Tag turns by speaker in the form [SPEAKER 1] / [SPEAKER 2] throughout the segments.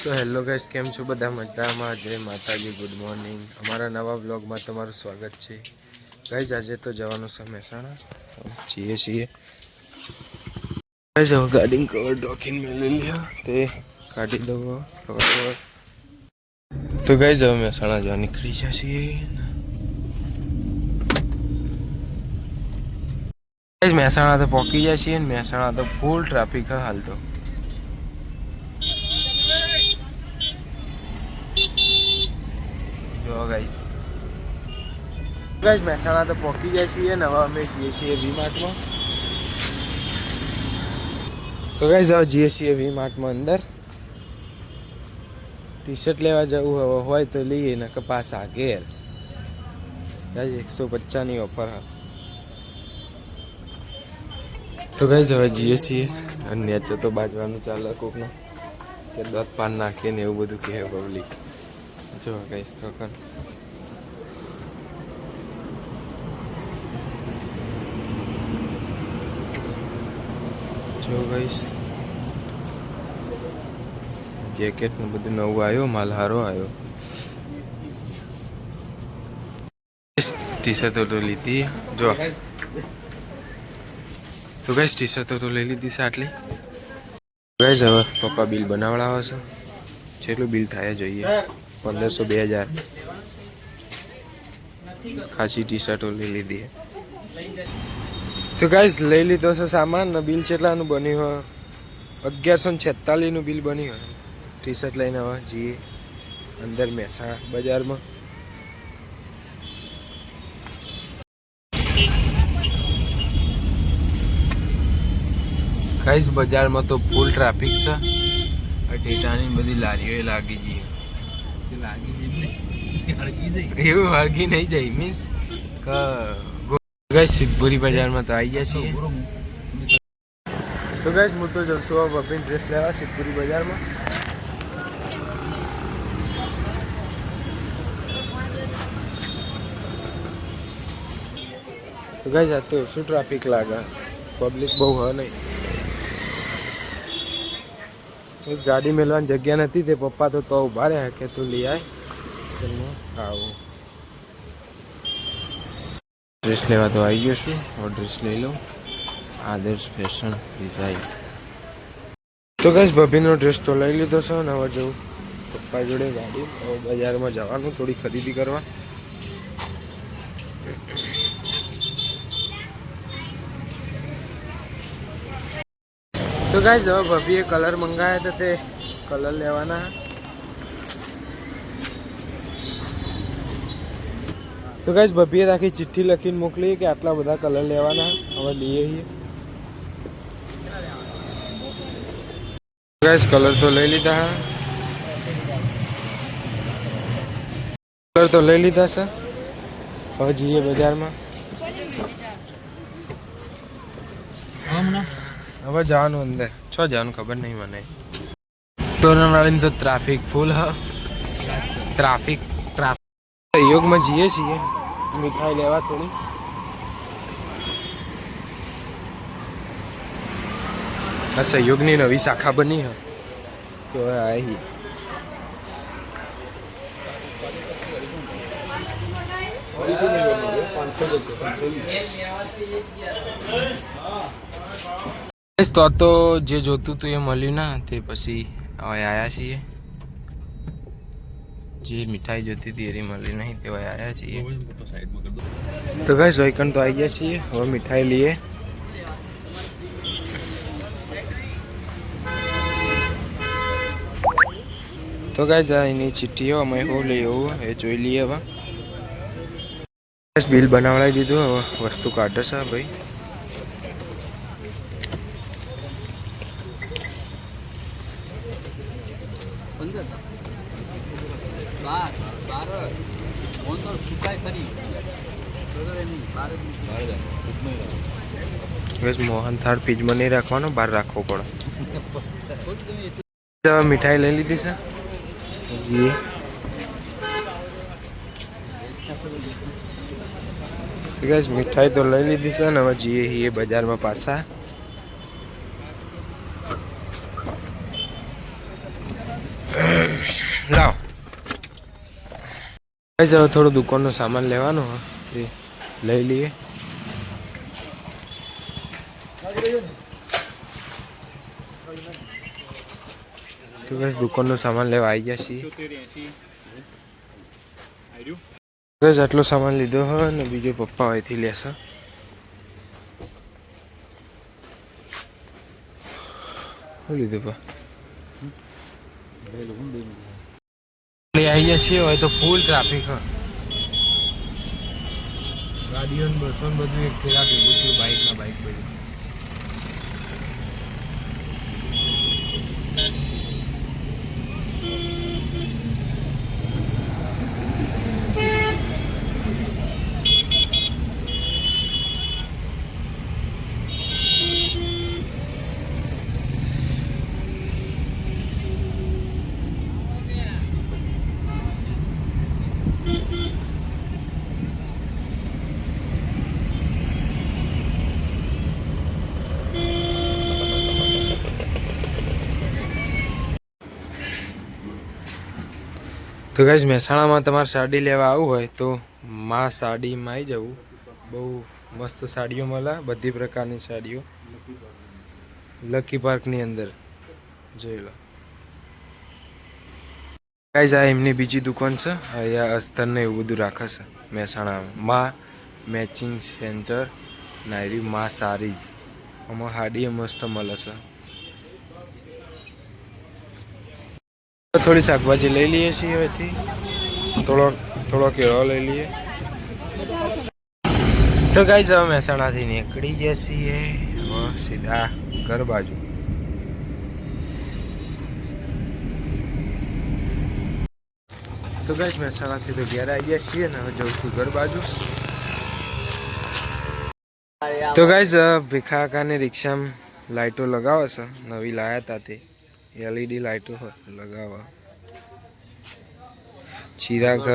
[SPEAKER 1] So hello guys કેમ છો બધા મજામાં? જય માતાજી ગુડ મોર્નિંગ અમારા નવા બ્લોગમાં તમારું સ્વાગત છે. ગાઈઝ આજે તો જવાનું છે મહેસાણા છીએ છીએ. ગાઈઝ હવે ગાડી કવર ડોકીને મેળવી લ્યો. તે કાઢી દઉં કવર કવર તો ગાઈઝ હવે મહેસાણા જવા નીકળી ગયા છીએ. મહેસાણા તો પહોંચી ગયા છીએ મહેસાણા તો ફૂલ ટ્રાફિક હાલ તો જો ગાઈસ ગાઈસ મહેસાણા તો પહોંચી ગયા છીએ ને હવે અમે જઈએ છીએ વી માર્ટમાં તો ગાઈસ હવે જઈએ છીએ વી માર્ટમાં અંદર. ટી શર્ટ લેવા જવું હવે હોય તો લઈએ ને કે પાછા ઘેર. ગાઈસ એકસો પચાસની ઓફર હા. તો ગાઈસ હવે જઈએ છીએ. અને નેચર તો બાજવાનું ચાલે કોકનો. કે દત પાન નાખીએ ને એવું બધું કહે પબ્લિક જો ગાઈસ તો કર જો ગાઈસ જેકેટ ને બધું નવું આવ્યો માલ હારો આવ્યો ટી શર્ટો તો લીધી જો તો ગાઈસ ટી શર્ટો તો લઈ લીધી છે આટલી ગાઈસ હવે પપ્પા બિલ બનાવડાવે છે. કેટલું બિલ થાય જોઈએ? પંદરસો બે હજાર. ખાસી ટી શર્ટો લઈ લીધી તો ગાઈસ લઈ લીધો છે સામાન ને બિલ કેટલાનું બન્યું હોય, અગિયારસો છેતાલીસનું બિલ બન્યું હોય. ટી શર્ટ લઈને હવે જઈએ. અંદર મહેસાણા બજારમાં. ગાઈસ બજારમાં તો ફૂલ ટ્રાફિક છે. ટેટાની બધી લારીઓ લાગી ગઈ. એવું હળગી નહીં જાય મીન્સ ગાઈસ સિદ્ધપુરી બજારમાં તો આવી ગયા છીએ. તો ગાઈસ હું તો જલસો છું બપીન ડ્રેસ લેવા સિદ્ધપુરી બજારમાં તો ગાઈસ આ તો શું ટ્રાફિક લાગે? પબ્લિક બહુ હ નહીં. બસ ગાડી મેળવાની જગ્યા નથી તે પપ્પા તો તો ઊભા રહ્યા કે તું લઈ આય. આવું. ડ્રેસ લેવા તો આવી ગયો છું. હું ડ્રેસ લઈ લઉં. આદર્શ ફેશન ડિઝાઇન તો કઈ ભાભીનો ડ્રેસ તો લઈ લીધો છે ને હવે પપ્પા જોડે ગાડી બજારમાં જવાનું, થોડી ખરીદી કરવા. તો ગાઈસ હવે ભભીએ કલર મંગાવ્યા હતા તે કલર લેવાના. તો ગાઈસ ભભીએ રાખી ચિઠ્ઠી લખીને મોકલી કે આટલા બધા કલર લેવાના. હવે લઈએ છીએ. ગાઈસ કલર તો લઈ લીધા હા. કલર તો લઈ લીધા છે. હવે જઈએ બજારમાં. હવે જવાનું અંદર. છ જવાનું ખબર નહીં મને. તોરણવાળીને તો ટ્રાફિક ફૂલ હ. ટ્રાફિક ટ્રાફિક યોગમાં જઈએ છીએ. મીઠાઈ લેવા થોડી. આ સહયોગની નવી શાખા બની હ. તો આવી બસ તો તો જે જોતું હતું એ મળ્યું ના તે પછી હવે આવ્યા છીએ જે મીઠાઈ જોતી હતી એરી મળી નહીં તે હવે આવ્યા છીએ તો કઈ જોઈકન તો આવી ગયા છીએ હવે મીઠાઈ લઈએ તો ગાઈસ આ એની ચિઠ્ઠીઓ અમે એવું લઈ એવું એ જોઈ લઈએ હવે બિલ બનાવડાવી દીધું હવે વસ્તુ કાઢે છે ભાઈ બસ મોહન થાળ પીજમાં નહીં રાખવાનો, બહાર રાખવો પડે. મીઠાઈ લઈ લીધી છે? જી. ગાઈસ મીઠાઈ તો લઈ લીધી છે ને હવે જઈએ છીએ બજારમાં પાછા. લાવ. ગાઈસ હવે થોડો દુકાનનો સામાન લેવાનો. એ લઈ લઈએ. તો ગાઈસ દુકાનનો સામાન લેવા આવી ગયા છીએ. બસ આટલો સામાન લીધો હોય ને બીજો પપ્પા અહીંથી લેશે. લીધું પા લઈ આવીએ છીએ, હોય તો ફૂલ ટ્રાફિક હોય ગાડીઓ બસો બધું એક પેલા ભેગું થયું બાઇક ના બાઇક બધું તો ગાઈઝ મહેસાણામાં તમારે સાડી લેવા આવવું હોય તો મા સાડીમાં આવી જવું. બહુ મસ્ત સાડીઓ મળે, બધી પ્રકારની સાડીઓ. લકી પાર્કની અંદર. જોઈ લો. ગાઈઝ આ એમની બીજી દુકાન છે. અહીંયા અસ્તરને એવું બધું રાખે છે મહેસાણામાં. મા મેચિંગ સેન્ટર નાયરી મા સારીઝ. આમાં સાડી મસ્ત મળે છે. થોડી શાકભાજી લઈ લઈએ છીએ હવેથી થોડો થોડો કેળો લઈ લઈએ. તો ગાઈ હવે મહેસાણાથી નીકળી ગયા છીએ. સીધા ઘર બાજુ. તો ગાઈસ મહેસાણાથી તો ઘેર આવી ગયા છીએ ને હવે જઉં છું ઘર બાજુ. તો ગાઈઝ ભીખાકાની રિક્ષામાં લાઇટો લગાવે છે. નવી લાયા હતા તે. એલઈડી લાઇટો લગાવવા ચિરાગ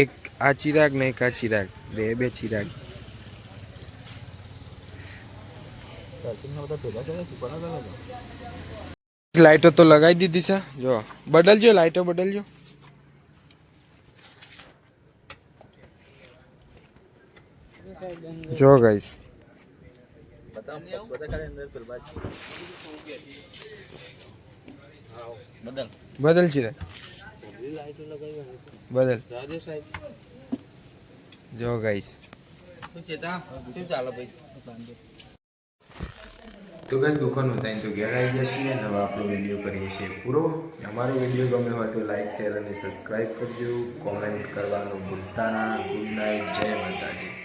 [SPEAKER 1] એક આ ચિરાગ ને એક આ ચિરાગ. બે બે ચિરાગ. લાઈટો તો લગાવી દીધી છે. જો બદલજો લાઈટો બદલજો. જો ગાઈસ બદલ ચિરાગ. બદલ. જો ગાઈસ તો? બસ દુકાન હતા તો ઘેર આવી ગયા છીએ અને હવે આપણો વીડિયો કરીએ છીએ પૂરો. અમારો વીડિયો ગમે હોય તો લાઈક શેર અને સબસ્ક્રાઈબ કરજો. કોમેન્ટ કરવાનું ભૂલતા ના. ગુડ નાઇટ જય માતાજી.